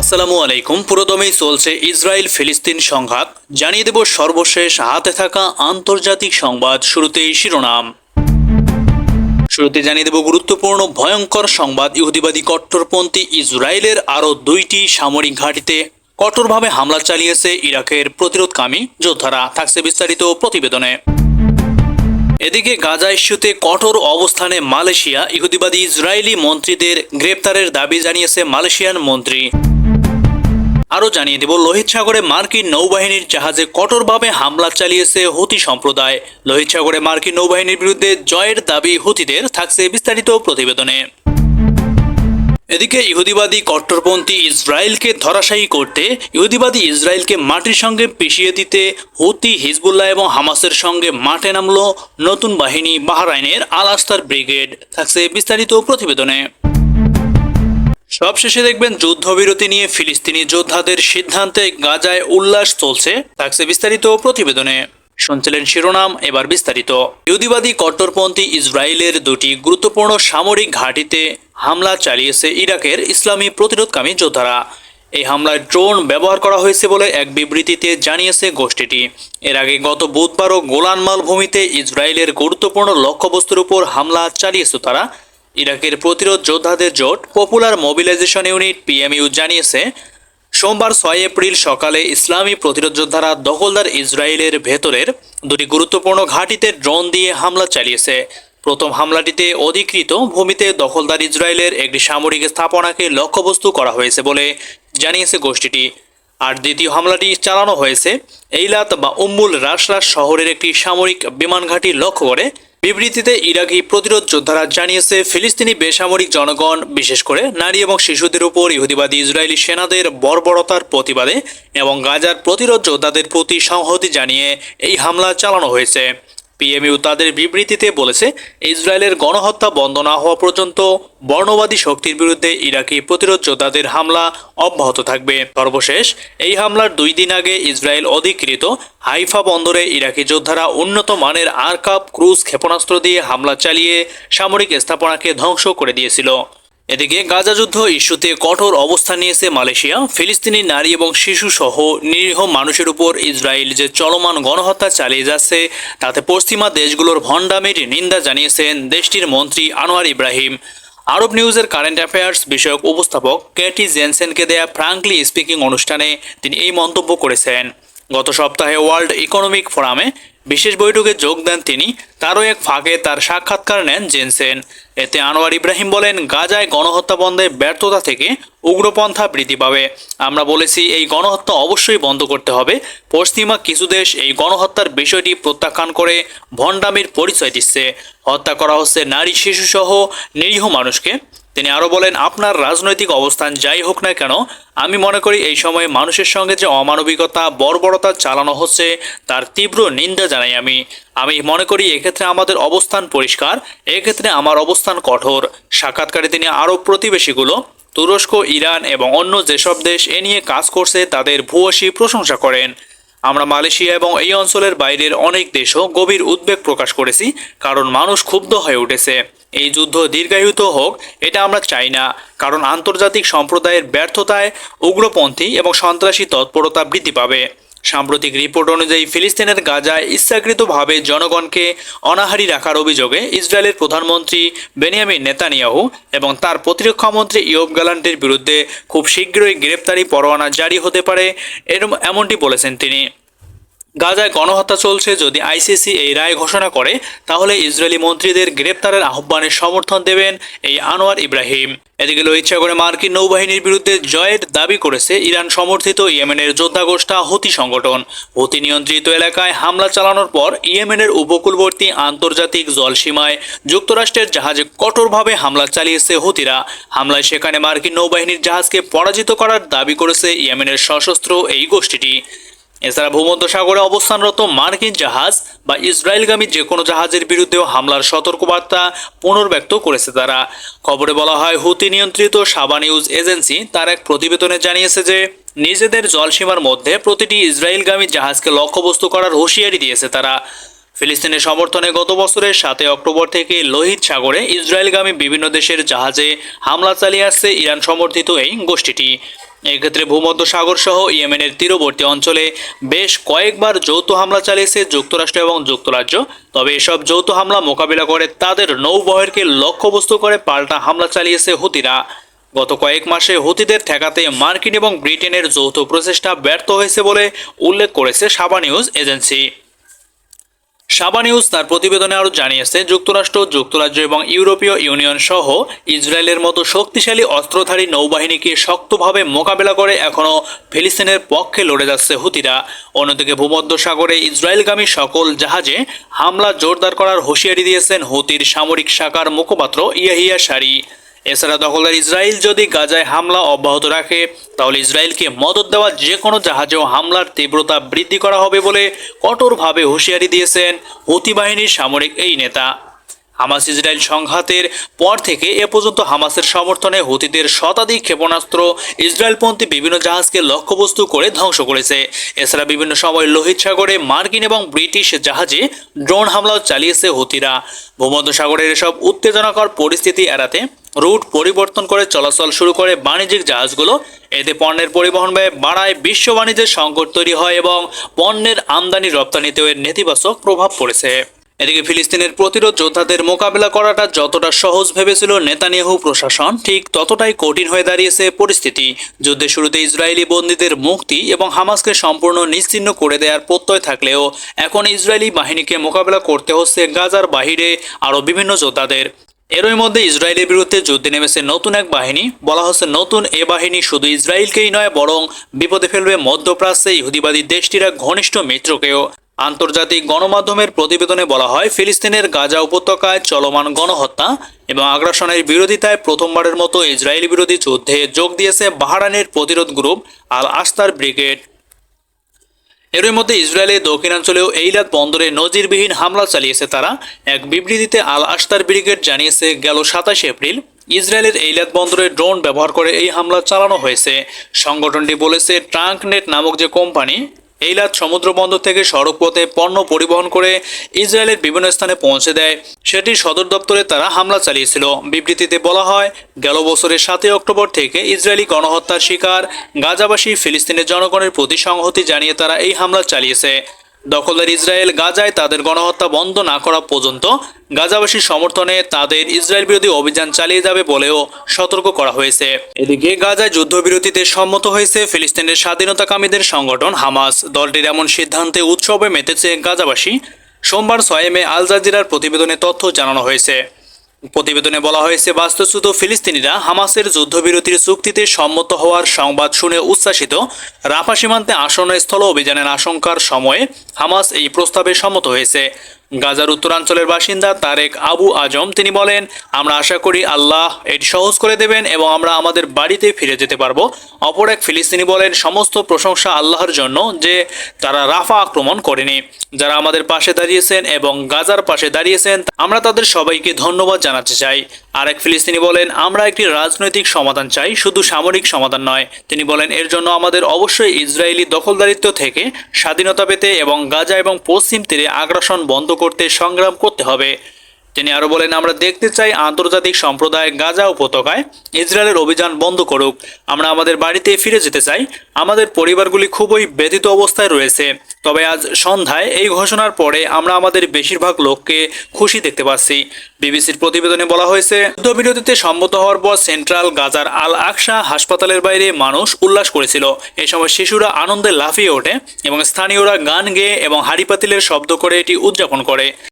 আসসালামু আলাইকুম। পুরোদমেই চলছে ইসরায়েল ফিলিস্তিন সংঘাত। জানিয়ে দেব সর্বশেষ, হাতে থাকা আন্তর্জাতিক সংবাদ শুরুতেই শিরোনাম। শুরুতে জানিয়ে দেব গুরুত্বপূর্ণ, ভয়ঙ্কর সংবাদ। ইহুদিবাদী কট্টরপন্থী ইসরায়েলের আরও দুইটি সামরিক ঘাঁটিতে কঠোরভাবে হামলা চালিয়েছে ইরাকের প্রতিরোধকামী যোদ্ধারা। থাকছে বিস্তারিত প্রতিবেদনে। এদিকে গাজা ইস্যুতে কঠোর অবস্থানে মালয়েশিয়া। ইহুদিবাদী ইসরায়েলি মন্ত্রীদের গ্রেপ্তারের দাবি জানিয়েছে মালয়েশিয়ান মন্ত্রী। আরও জানিয়ে দেব, লোহিত সাগরে মার্কিন নৌবাহিনীর জাহাজে কঠোরভাবে হামলা চালিয়েছে হুতি সম্প্রদায়। লোহিত সাগরে মার্কিন নৌবাহিনীর বিরুদ্ধে জয়ের দাবি হুতিদের থাকছে বিস্তারিত প্রতিবেদনে। এদিকে ইহুদিবাদী কট্টরপন্থী ইসরায়েলকে ধরাশায়ী করতে, ইহুদিবাদী ইসরায়েলকে মাটির সঙ্গে পিষিয়ে দিতে হুতি হিজবুল্লাহ এবং হামাসের সঙ্গে মাঠে নামলো নতুন বাহিনী বাহরাইনের আল আস্তার ব্রিগেড। থাকছে বিস্তারিত প্রতিবেদনে। সবশেষে দেখবেন যুদ্ধবিরতি নিয়ে ফিলিস্তিনি যোদ্ধাদের সিদ্ধান্তে গাজায় উল্লাস চলছে। থাকছে বিস্তারিত প্রতিবেদনে। শুনছিলেন শিরোনাম, এবার বিস্তারিত। ইহুদিবাদী কট্টরপন্থী ইসরায়েলের দুটি গুরুত্বপূর্ণ সামরিক ঘাঁটিতে হামলা চালিয়েছে ইরাকের ইসলামী প্রতিরোধকামী যোদ্ধারা। এই হামলায় ড্রোন ব্যবহার করা হয়েছে বলে এক বিবৃতিতে জানিয়েছে গোষ্ঠীটি। এর আগে গত বুধবারও গোলান মালভূমিতে ইসরায়েলের গুরুত্বপূর্ণ লক্ষ্যবস্তুর উপর হামলা চালিয়েছে তারা। ইরাকের প্রতিরোধ যোদ্ধাদের জোট পপুলার মোবিলাইজেশন ইউনিট পিএমইউ জানিয়েছে, সোমবার ছয় এপ্রিল সকালে ইসলামী প্রতিরোধ যোদ্ধারা দখলদার ইসরায়েলের ভেতরের দুটি গুরুত্বপূর্ণ ঘাঁটিতে ড্রোন দিয়ে হামলা চালিয়েছে। প্রথম হামলাটিতে অধিকৃত ভূমিতে দখলদার ইসরায়েলের একটি সামরিক স্থাপনাকে লক্ষ্যবস্তু করা হয়েছে বলে জানিয়েছে গোষ্ঠীটি। আর দ্বিতীয় হামলাটি চালানো হয়েছে, এইলাত বা উম্মুল রাসরাস শহরের একটি সামরিক বিমান ঘাঁটি লক্ষ্য করে বিবৃতিতে ইরাকি প্রতিরোধ যোদ্ধারা জানিয়েছে, ফিলিস্তিনি বেসামরিক জনগণ, বিশেষ করে নারী এবং শিশুদের উপর ইহুদিবাদী ইসরায়েলি সেনাদের বর্বরতার প্রতিবাদে এবং গাজার প্রতিরোধ যোদ্ধাদের প্রতি সংহতি জানিয়ে এই হামলা চালানো হয়েছে। পিএমইউ তাদের বিবৃতিতে বলেছে, ইসরায়েলের গণহত্যা বন্ধ না হওয়া পর্যন্ত বর্ণবাদী শক্তির বিরুদ্ধে ইরাকি প্রতিরোধ যোদ্ধাদের হামলা অব্যাহত থাকবে। সর্বশেষ, এই হামলার দুই দিন আগে ইসরায়েল অধিকৃত হাইফা বন্দরে ইরাকি যোদ্ধারা উন্নত মানের আরকাপ ক্রুজ, ক্ষেপণাস্ত্র দিয়ে হামলা চালিয়ে সামরিক স্থাপনাকে ধ্বংস করে দিয়েছিল। এদিকে গাজা যুদ্ধ ইস্যুতে কঠোর অবস্থান নিয়েছে মালয়েশিয়া। ফিলিস্তিনি নারী এবং শিশু সহ নিরীহ মানুষের উপর ইসরায়েল যে চলমান গণহত্যা চালিয়ে যাচ্ছে, তাতে পশ্চিমা দেশগুলোর ভণ্ডামির নিন্দা জানিয়েছেন দেশটির মন্ত্রী আনোয়ার ইব্রাহিম। আরব নিউজের কারেন্ট অ্যাফেয়ার্স বিষয়ক উপস্থাপক কেটি জেনসেনকে দেয়া ফ্রাঙ্কলি স্পিকিং অনুষ্ঠানে তিনি এই মন্তব্য করেছেন। গত সপ্তাহে ওয়ার্ল্ড ইকোনমিক ফোরামে বিশেষ বৈঠকে যোগ দেন তিনি। তারও এক ফাঁকে তার সাক্ষাৎকার নেন জেনসেন। এতে আনোয়ার ইব্রাহিম বলেন, গাজায় গণহত্যা বন্ধে ব্যর্থতা থেকে উগ্রপন্থা বৃদ্ধি পাবে। আমরা বলেছি, এই গণহত্যা অবশ্যই বন্ধ করতে হবে। পশ্চিমা কিছু দেশ এই গণহত্যার বিষয়টি প্রত্যাখ্যান করে ভণ্ডামির পরিচয় দিচ্ছে। হত্যা করা হচ্ছে নারী, শিশুসহ নিরীহ মানুষকে। তিনি আরও বলেন, আপনার রাজনৈতিক অবস্থান যাই হোক না কেন, আমি মনে করি এই সময়ে মানুষের সঙ্গে যে অমানবিকতা, বর্বরতা চালানো হচ্ছে, তার তীব্র নিন্দা জানাই আমি। আমি মনে করি এক্ষেত্রে আমাদের অবস্থান পরিষ্কার, এক্ষেত্রে আমার অবস্থান কঠোর। সাক্ষাৎকারে তিনি আরও প্রতিবেশীগুলো, তুরস্ক, ইরান এবং অন্য যেসব দেশ এ নিয়ে কাজ করছে, তাদের ভূয়সী প্রশংসা করেন। আমরা মালয়েশিয়া এবং এই অঞ্চলের বাইরের অনেক দেশও গভীর উদ্বেগ প্রকাশ করেছি, কারণ মানুষ ক্ষুব্ধ হয়ে উঠেছে। এই যুদ্ধ দীর্ঘায়িত হোক, এটা আমরা চাই না। কারণ আন্তর্জাতিক সম্প্রদায়ের ব্যর্থতায় উগ্রপন্থী এবং সন্ত্রাসী তৎপরতা বৃদ্ধি পাবে। সাম্প্রতিক রিপোর্ট অনুযায়ী ফিলিস্তিনের গাজায় ইচ্ছাকৃতভাবে জনগণকে অনাহারি রাখার অভিযোগে ইসরায়েলের প্রধানমন্ত্রী বেনিয়ামিন নেতানিয়াহু এবং তার প্রতিরক্ষামন্ত্রী ইয়ব গ্যালান্টের বিরুদ্ধে খুব শীঘ্রই গ্রেপ্তারি পরোয়ানা জারি হতে পারে, এরম এমনটি বলেছেন তিনি। গাজায় গণহত্যা চলছে। যদি আইসিসি এই রায় ঘোষণা করে, তাহলে ইসরায়েলি মন্ত্রীদের গ্রেপ্তারের আহ্বানের সমর্থন দেবেন এই আনোয়ার ইব্রাহিম। এদিকে ইচ্ছা করে মার্কিন নৌবাহিনীর বিরুদ্ধে জয়ের দাবি করেছে ইরান সমর্থিত ইয়েমেনের যোদ্ধা গোষ্ঠা হুতি সংগঠন। হতি নিয়ন্ত্রিত এলাকায় হামলা চালানোর পর ইয়েমেনের উপকূলবর্তী আন্তর্জাতিক জলসীমায় যুক্তরাষ্ট্রের জাহাজে কঠোরভাবে হামলা চালিয়েছে হতিরা। হামলায় সেখানে মার্কিন নৌবাহিনীর জাহাজকে পরাজিত করার দাবি করেছে ইয়েমেনের সশস্ত্র এই গোষ্ঠীটি। এছাড়া ভূমধ্যসাগরে অবস্থানরত মার্কিন জাহাজ বা ইসরায়েলগামী যে কোনো জাহাজের বিরুদ্ধেও হামলার সতর্কবার্তা পুনর্ব্যক্ত করেছে তারা। খবরে বলা হয়, হুতি নিয়ন্ত্রিত সাবা নিউজ এজেন্সি তার এক প্রতিবেদনে জানিয়েছে যে, নিজেদের জলসীমার মধ্যে প্রতিটি ইসরায়েলগামী জাহাজকে লক্ষ্যবস্তু করার হুঁশিয়ারি দিয়েছে তারা। ফিলিস্তিনের সমর্থনে গত বছরের সাতই অক্টোবর থেকে লোহিত সাগরে ইসরায়েলগামী বিভিন্ন দেশের জাহাজে হামলা চালিয়ে আসছে ইরান সমর্থিত এই গোষ্ঠীটি। এক্ষেত্রে ভূমধ্য সাগর সহ ইয়েমেনের তীরবর্তী অঞ্চলে বেশ কয়েকবার যৌথ হামলা চালিয়েছে যুক্তরাষ্ট্র এবং যুক্তরাজ্য। তবে এসব যৌথ হামলা মোকাবিলা করে তাদের নৌবহরকে লক্ষ্যবস্তু করে পাল্টা হামলা চালিয়েছে হুতিরা। গত কয়েক মাসে হুতিদের ঠেকাতে মার্কিন এবং ব্রিটেনের যৌথ প্রচেষ্টা ব্যর্থ হয়েছে বলে উল্লেখ করেছে Saba news agency. Saba news তার প্রতিবেদনে আরও জানিয়েছে, যুক্তরাষ্ট্র, যুক্তরাজ্য এবং ইউরোপীয় ইউনিয়ন সহ ইসরায়েলের মতো শক্তিশালী অস্ত্রধারী নৌবাহিনীকে শক্তভাবে মোকাবেলা করে এখনও ফিলিস্তিনের পক্ষে লড়ে যাচ্ছে হুতিরা। অন্যদিকে ভূমধ্য সাগরে ইসরায়েলগামী সকল জাহাজে হামলা জোরদার করার হুঁশিয়ারি দিয়েছেন হুতির সামরিক শাখার মুখপাত্র ইয়াহিয়া সারি এছাড়া দখলদার ইসরায়েল যদি গাজায় হামলা অব্যাহত রাখে, তাহলে ইসরায়েলকে মদত দেওয়া যে কোনো জাহাজেও হামলার তীব্রতা বৃদ্ধি করা হবে বলে কঠোরভাবে হুঁশিয়ারি দিয়েছেন হুতি বাহিনীর সামরিক এই নেতা। হামাস ইসরায়েল সংঘাতের পর থেকে এ পর্যন্ত হামাসের সমর্থনে হুতিদের শতাধিক ক্ষেপণাস্ত্র ইসরায়েলপন্থী বিভিন্ন জাহাজকে লক্ষ্যবস্তু করে ধ্বংস করেছে। এছাড়া বিভিন্ন সময় লোহিত সাগরে মার্কিন এবং ব্রিটিশ জাহাজে ড্রোন হামলাও চালিয়েছে হুতিরা। ভূমধ্যসাগরের এসব উত্তেজনাকর পরিস্থিতি এড়াতে রুট পরিবর্তন করে চলাচল শুরু করে বাণিজ্যিক জাহাজগুলো। এতে পণ্যের পরিবহন ব্যয় বাড়ায়, বিশ্ব বাণিজ্যের সংকট তৈরি হয় এবং পণ্যের আমদানি রপ্তানিতেও এর নেতিবাচক প্রভাব পড়েছে। এদিকে ফিলিস্তিনের প্রতিরোধ যোদ্ধাদের মোকাবিলা করাটা যতটা সহজ ভেবেছিল নেতানিয়াহু প্রশাসন, ঠিক ততটাই কঠিন হয়ে দাঁড়িয়েছে পরিস্থিতি। যুদ্ধের শুরুতে ইসরায়েলি বন্দীদের মুক্তি এবং হামাসকে সম্পূর্ণ নিশ্চিহ্ন করে দেওয়ার প্রত্যয় থাকলেও, এখন ইসরায়েলি বাহিনীকে মোকাবিলা করতে হচ্ছে গাজার বাহিরে আরও বিভিন্ন যোদ্ধাদের। এরই মধ্যে ইসরায়েলের বিরুদ্ধে যুদ্ধে নেমেছে নতুন এক বাহিনী। বলা হচ্ছে নতুন এ বাহিনী শুধু ইসরায়েলকেই নয়, বরং বিপদে ফেলবে মধ্যপ্রাচ্যে ইহুদিবাদী দেশটির এক ঘনিষ্ঠ মিত্রকেও। আন্তর্জাতিক গণমাধ্যমের প্রতিবেদনে বলা হয়, ফিলিস্তিনের গাজা উপত্যকায় চলমান গণহত্যা এবং আগ্রাসনের বিরোধিতায় প্রথমবারের মতো ইসরায়েল বিরোধী যুদ্ধে যোগ দিয়েছে বাহারানের প্রতিরোধ গ্রুপ আল আস্তার ব্রিগেড। এরই মধ্যে ইসরায়েলের দক্ষিণাঞ্চলেও এইলাত বন্দরে নজিরবিহীন হামলা চালিয়েছে তারা। এক বিবৃতিতে আল আস্তার ব্রিগেড জানিয়েছে, গেল সাতাশে এপ্রিল ইসরায়েলের এইলাত বন্দরে ড্রোন ব্যবহার করে এই হামলা চালানো হয়েছে। সংগঠনটি বলেছে, ট্রাঙ্কনেট নামক যে কোম্পানি এইলাত সমুদ্রবন্দর থেকে সড়কপথে পণ্য পরিবহন করে ইসরায়েলের বিভিন্ন স্থানে পৌঁছে দেয়। সেটি সদর দপ্তরে তারা হামলা চালিয়েছিল। বিবৃতিতে বলা হয়, গেল বছরের সাতই অক্টোবর থেকে ইসরায়েলি গণহত্যার শিকার গাজাবাসী ফিলিস্তিনের জনগণের প্রতি সংহতি জানিয়ে তারা এই হামলা চালিয়েছে। দখলদার ইসরায়েল গাজায় তাদের গণহত্যা বন্ধ না করা পর্যন্ত গাজাবাসীর সমর্থনে তাদের ইসরায়েল বিরোধী অভিযান চালিয়ে যাবে বলেও সতর্ক করা হয়েছে। এদিকে গাজায় যুদ্ধবিরতিতে সম্মত হয়েছে ফিলিস্তিনের স্বাধীনতাকামীদের সংগঠন হামাস। দলটির এমন সিদ্ধান্তে উৎসবে মেতেছে গাজাবাসী। সোমবার ছয় মে আল জাজিরার প্রতিবেদনে তথ্য জানানো হয়েছে। প্রতিবেদনে বলা হয়েছে, বাস্তুচ্যুত ফিলিস্তিনিরা হামাসের যুদ্ধবিরতির চুক্তিতে সম্মত হওয়ার সংবাদ শুনে উচ্ছ্বাসিত। রাফা সীমান্তে আসন্ন স্থল অভিযানের আশঙ্কার সময়ে হামাস এই প্রস্তাবে সম্মত হয়েছে। গাজার উত্তরাঞ্চলের বাসিন্দা তারেক আবু আজম। তিনি বলেন, আমরা আশা করি আল্লাহ এটি সহজ করে দেবেন এবং আমরা আমাদের বাড়িতে ফিরে যেতে পারব। অপর এক ফিলিস্তিনি বলেন, সমস্ত প্রশংসা আল্লাহর জন্য যে তারা রাফা আক্রমণ করেনি। যারা আমাদের পাশে দাঁড়িয়েছেন এবং গাজার পাশে দাঁড়িয়েছেন, আমরা তাদের সবাইকে ধন্যবাদ জানাতে চাই। আরেক ফিলিস্তিনি বলেন, আমরা একটি রাজনৈতিক সমাধান চাই, শুধু সামরিক সমাধান নয়। তিনি বলেন, এর জন্য আমাদের অবশ্যই ইসরায়েলি দখলদারিত্ব থেকে স্বাধীনতা পেতে এবং গাজা এবং পশ্চিম তীরে আগ্রাসন বন্ধ করতে সংগ্রাম করতে হবে। তিনি আরও বলেন, আমরা দেখতে চাই আন্তর্জাতিক সম্প্রদায় গাজা উপত্যকায় ইসরায়েলের অভিযান বন্ধ করুক। আমরা আমাদের বাড়িতে ফিরে যেতে চাই। আমাদের পরিবারগুলি খুবই ব্যথিত অবস্থায় রয়েছে। তবে আজ সন্ধ্যায় এই ঘোষণার পরে আমরা আমাদের বেশিরভাগ লোককে খুশি দেখতে পাচ্ছি। বিবিসির প্রতিবেদনে বলা হয়েছে, যুদ্ধবিরতিতে সম্মত হওয়ার পর সেন্ট্রাল গাজার আল আকসা হাসপাতালের বাইরে মানুষ উল্লাস করেছিল। এই সময় শিশুরা আনন্দে লাফিয়ে ওঠে এবং স্থানীয়রা গান গেয়ে এবং হাড়িপাতিলের শব্দ করে এটি উদযাপন করে।